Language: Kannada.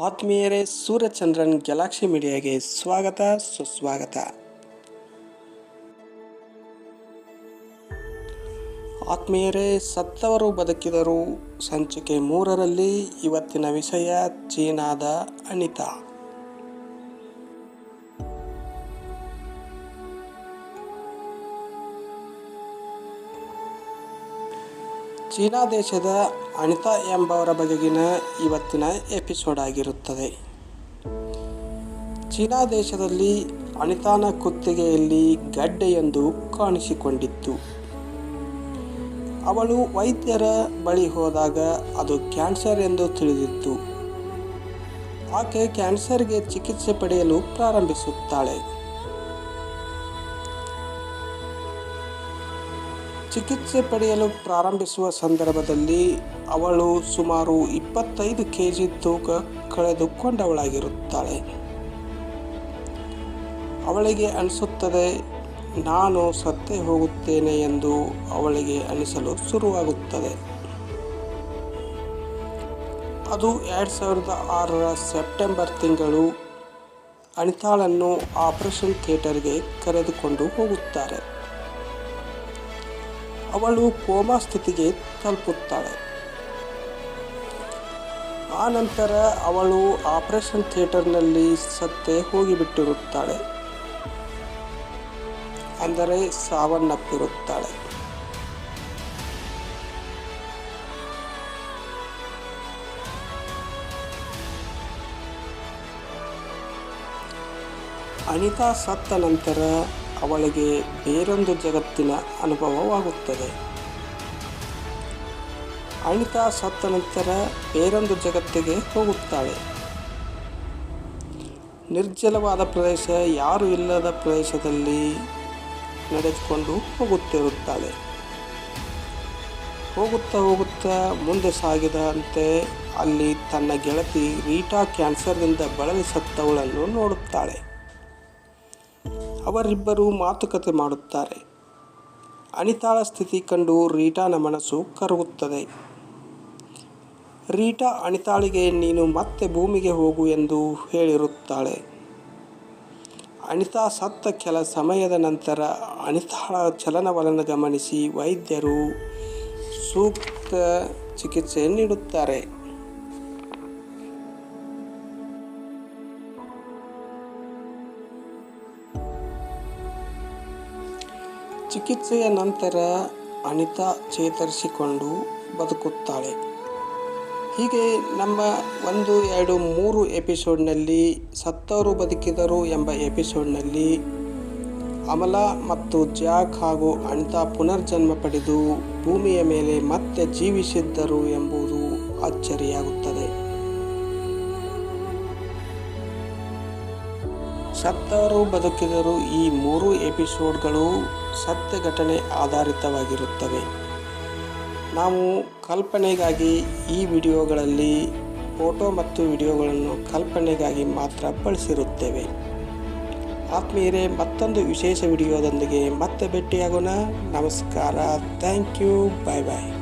ಆತ್ಮೀಯರೇ, ಸೂರ್ಯಚಂದ್ರನ್ ಗ್ಯಾಲಕ್ಸಿ ಮೀಡಿಯಾಗೆ ಸ್ವಾಗತ, ಸುಸ್ವಾಗತ. ಆತ್ಮೀಯರೇ, ಸತ್ತವರು ಬದುಕಿದರು ಸಂಚಿಕೆ ಮೂರರಲ್ಲಿ ಇವತ್ತಿನ ವಿಷಯ ಚೀನಾದ ಅನಿತಾ. ಚೀನಾ ದೇಶದ ಅನಿತಾ ಎಂಬವರ ಬಗೆಗಿನ ಇವತ್ತಿನ ಎಪಿಸೋಡ್ ಆಗಿರುತ್ತದೆ. ಚೀನಾ ದೇಶದಲ್ಲಿ ಅನಿತಾನ ಕುತ್ತಿಗೆಯಲ್ಲಿ ಗಡ್ಡೆಯೊಂದು ಕಾಣಿಸಿಕೊಂಡಿತ್ತು. ಅವಳು ವೈದ್ಯರ ಬಳಿ ಹೋದಾಗ ಅದು ಕ್ಯಾನ್ಸರ್ ಎಂದು ತಿಳಿದಿತ್ತು. ಆಕೆ ಕ್ಯಾನ್ಸರ್ಗೆ ಚಿಕಿತ್ಸೆ ಪಡೆಯಲು ಪ್ರಾರಂಭಿಸುತ್ತಾಳೆ. ಚಿಕಿತ್ಸೆ ಪಡೆಯಲು ಪ್ರಾರಂಭಿಸುವ ಸಂದರ್ಭದಲ್ಲಿ ಅವಳು ಸುಮಾರು ಇಪ್ಪತ್ತೈದು ಕೆ ಜಿ ತೂಕ ಕಳೆದುಕೊಂಡವಳಾಗಿರುತ್ತಾಳೆ. ಅವಳಿಗೆ ಅನಿಸುತ್ತದೆ, ನಾನು ಸತ್ತೇ ಹೋಗುತ್ತೇನೆ ಎಂದು ಅವಳಿಗೆ ಅನಿಸಲು ಶುರುವಾಗುತ್ತದೆ. ಅದು ಎರಡು ಸಾವಿರದ ಆರರ ಸೆಪ್ಟೆಂಬರ್ ತಿಂಗಳು ಅನಿತಾಳನ್ನು ಆಪರೇಷನ್ ಥಿಯೇಟರ್ಗೆ ಕರೆದುಕೊಂಡು ಹೋಗುತ್ತಾರೆ. ಅವಳು ಕೋಮಾ ಸ್ಥಿತಿಗೆ ತಲುಪುತ್ತಾಳೆ. ಆ ನಂತರ ಅವಳು ಆಪರೇಷನ್ ಥಿಯೇಟರ್ನಲ್ಲಿ ಸತ್ತೇ ಹೋಗಿಬಿಟ್ಟಿರುತ್ತಾಳೆ. ಅಂದರೆ ಸಾವನ್ನಪ್ಪಿರುತ್ತಾಳೆ. ಅನಿತಾ ಸತ್ತ ನಂತರ ಅವಳಿಗೆ ಬೇರೊಂದು ಜಗತ್ತಿನ ಅನುಭವವಾಗುತ್ತದೆ. ಅಣಿತಾ ಸತ್ತ ನಂತರ ಬೇರೊಂದು ಜಗತ್ತಿಗೆ ಹೋಗುತ್ತಾಳೆ. ನಿರ್ಜಲವಾದ ಪ್ರದೇಶ ಯಾರು ಇಲ್ಲದ ಪ್ರದೇಶದಲ್ಲಿ ನಡೆದುಕೊಂಡು ಹೋಗುತ್ತಿರುತ್ತಾಳೆ. ಹೋಗುತ್ತಾ ಹೋಗುತ್ತಾ ಮುಂದೆ ಸಾಗಿದಂತೆ ಅಲ್ಲಿ ತನ್ನ ಗೆಳತಿ ರೀಟಾ ಕ್ಯಾನ್ಸರ್ನಿಂದ ಬಳಲಿ ಸತ್ತವಳನ್ನು ನೋಡುತ್ತಾಳೆ. ಅವರಿಬ್ಬರು ಮಾತುಕತೆ ಮಾಡುತ್ತಾರೆ. ಅನಿತಾಳ ಸ್ಥಿತಿ ಕಂಡು ರೀಟಾನ ಮನಸ್ಸು ಕರಗುತ್ತದೆ. ರೀಟಾ ಅನಿತಾಳಿಗೆ, ನೀನು ಮತ್ತೆ ಭೂಮಿಗೆ ಹೋಗು ಎಂದು ಹೇಳಿರುತ್ತಾಳೆ. ಅನಿತಾ ಸತ್ತ ಕೆಲ ಸಮಯದ ನಂತರ ಅನಿತಾಳ ಚಲನವಲನ ಗಮನಿಸಿ ವೈದ್ಯರು ಸೂಕ್ತ ಚಿಕಿತ್ಸೆ ನೀಡುತ್ತಾರೆ. ಚಿಕಿತ್ಸೆಯ ನಂತರ ಅನಿತಾ ಚೇತರಿಸಿಕೊಂಡು ಬದುಕುತ್ತಾಳೆ. ಹೀಗೆ ನಮ್ಮ ಒಂದು, ಎರಡು, ಮೂರು ಎಪಿಸೋಡ್ನಲ್ಲಿ ಸತ್ತವರು ಬದುಕಿದರು ಎಂಬ ಎಪಿಸೋಡ್ನಲ್ಲಿ ಅಮಲಾ ಮತ್ತು ಜಾಕ್ ಹಾಗೂ ಅನಿತಾ ಪುನರ್ಜನ್ಮ ಪಡೆದು ಭೂಮಿಯ ಮೇಲೆ ಮತ್ತೆ ಜೀವಿಸಿದ್ದರು ಎಂಬುದು ಅಚ್ಚರಿಯಾಗುತ್ತದೆ. ಸತ್ತವರು ಬದುಕಿದರು ಈ ಮೂರು ಎಪಿಸೋಡ್ಗಳು ಸತ್ಯ ಘಟನೆ ಆಧಾರಿತವಾಗಿರುತ್ತವೆ. ನಾವು ಕಲ್ಪನೆಗಾಗಿ ಈ ವಿಡಿಯೋಗಳಲ್ಲಿ ಫೋಟೋ ಮತ್ತು ವಿಡಿಯೋಗಳನ್ನು ಕಲ್ಪನೆಗಾಗಿ ಮಾತ್ರ ಬಳಸಿರುತ್ತೇವೆ. ಆತ್ಮೀಯರೇ, ಮತ್ತೊಂದು ವಿಶೇಷ ವಿಡಿಯೋದೊಂದಿಗೆ ಮತ್ತೆ ಭೇಟಿಯಾಗೋಣ. ನಮಸ್ಕಾರ. Thank you. Bye bye.